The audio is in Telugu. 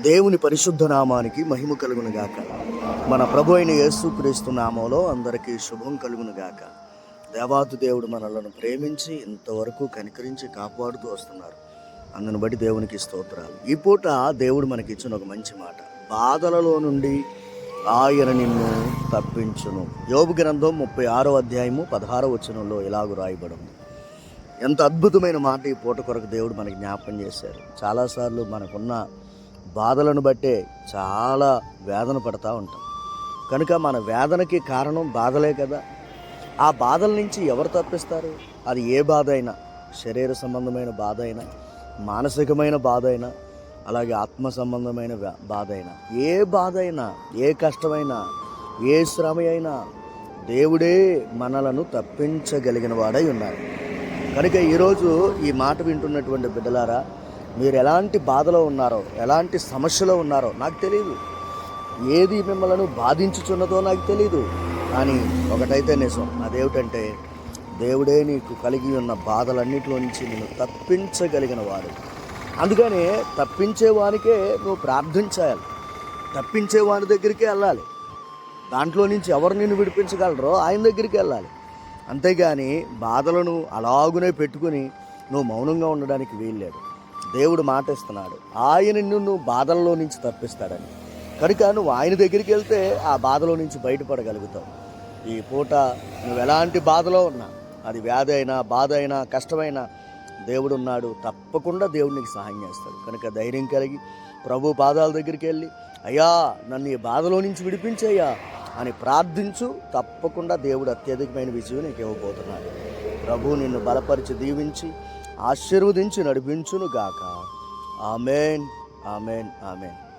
దేవుని పరిశుద్ధ నామానికి మహిమ కలుగును గాక. మన ప్రభు అయిన యేసుక్రీస్తు నామంలో అందరికీ శుభం కలుగును గాక. దేవాతు దేవుడు మనలను ప్రేమించి ఇంతవరకు కనికరించి కాపాడుతూ వస్తున్నారు. అందును బట్టి దేవునికి స్తోత్రాలు. ఈ పూట దేవుడు మనకి ఇచ్చిన ఒక మంచి మాట. బాధలలో నుండి ఆయన నిన్ను తప్పించును. యోగు గ్రంథం ముప్పై ఆరో అధ్యాయము పదహారో వచనంలో ఇలాగు రాయబడింది. ఎంత అద్భుతమైన మాట ఈ పూట కొరకు దేవుడు మనకి జ్ఞాపకం చేశారు. చాలాసార్లు మనకున్న బాధలను బట్టే చాలా వేదన పడతా ఉంటాం. కనుక మన వేదనకి కారణం బాధలే కదా. ఆ బాధల నుంచి ఎవరు తప్పిస్తారు? అది ఏ బాధ అయినా శరీర సంబంధమైన బాధ అయినా మానసికమైన బాధ అయినా అలాగే ఆత్మ సంబంధమైన బాధ అయినా ఏ బాధ అయినా ఏ కష్టమైనా ఏ శ్రమ అయినా దేవుడే మనలను తప్పించగలిగిన వాడై ఉన్నారు. కనుక ఈరోజు ఈ మాట వింటున్నటువంటి బిడ్డలారా మీరు ఎలాంటి బాధలో ఉన్నారో ఎలాంటి సమస్యలో ఉన్నారో నాకు తెలియదు ఏది మిమ్మల్ని బాధించుచున్నదో నాకు తెలియదు కానీ ఒకటైతే నిజం అదేమిటంటే దేవుడే నీకు కలిగి ఉన్న బాధలన్నింటిలో నుంచి నేను తప్పించగలిగిన వాడు. అందుకనే తప్పించేవానికే నువ్వు ప్రార్థించాలి తప్పించే వాని దగ్గరికే వెళ్ళాలి. దాంట్లో నుంచి ఎవరు నిన్ను విడిపించగలరో ఆయన దగ్గరికి వెళ్ళాలి. అంతేగాని బాధలను అలాగునే పెట్టుకుని నువ్వు మౌనంగా ఉండడానికి వీల్లేదు. దేవుడు మాట ఇస్తున్నాడు ఆయన నిన్ను బాధల్లో నుంచి తప్పిస్తాడని. కనుక నువ్వు ఆయన దగ్గరికి వెళ్తే ఆ బాధలో నుంచి బయటపడగలుగుతావు. ఈ పూట నువ్వు ఎలాంటి బాధలో ఉన్నా అది వ్యాధి అయినా బాధ అయినా కష్టమైనా దేవుడు ఉన్నాడు తప్పకుండా దేవుడు నీకు సహాయం చేస్తాడు. కనుక ధైర్యం కలిగి ప్రభు పాదాల దగ్గరికి వెళ్ళి అయ్యా నన్ను ఈ బాధలో నుంచి విడిపించయ్యా అని ప్రార్థించు తప్పకుండా దేవుడు అత్యధికమైన విజయం నీకు ఇవ్వబోతున్నాడు. ప్రభు నిన్ను బలపరిచి దీవించి ఆశీర్వదించి నడిపించును గాక ఆమెన్ ఆమెన్ ఆమెన్.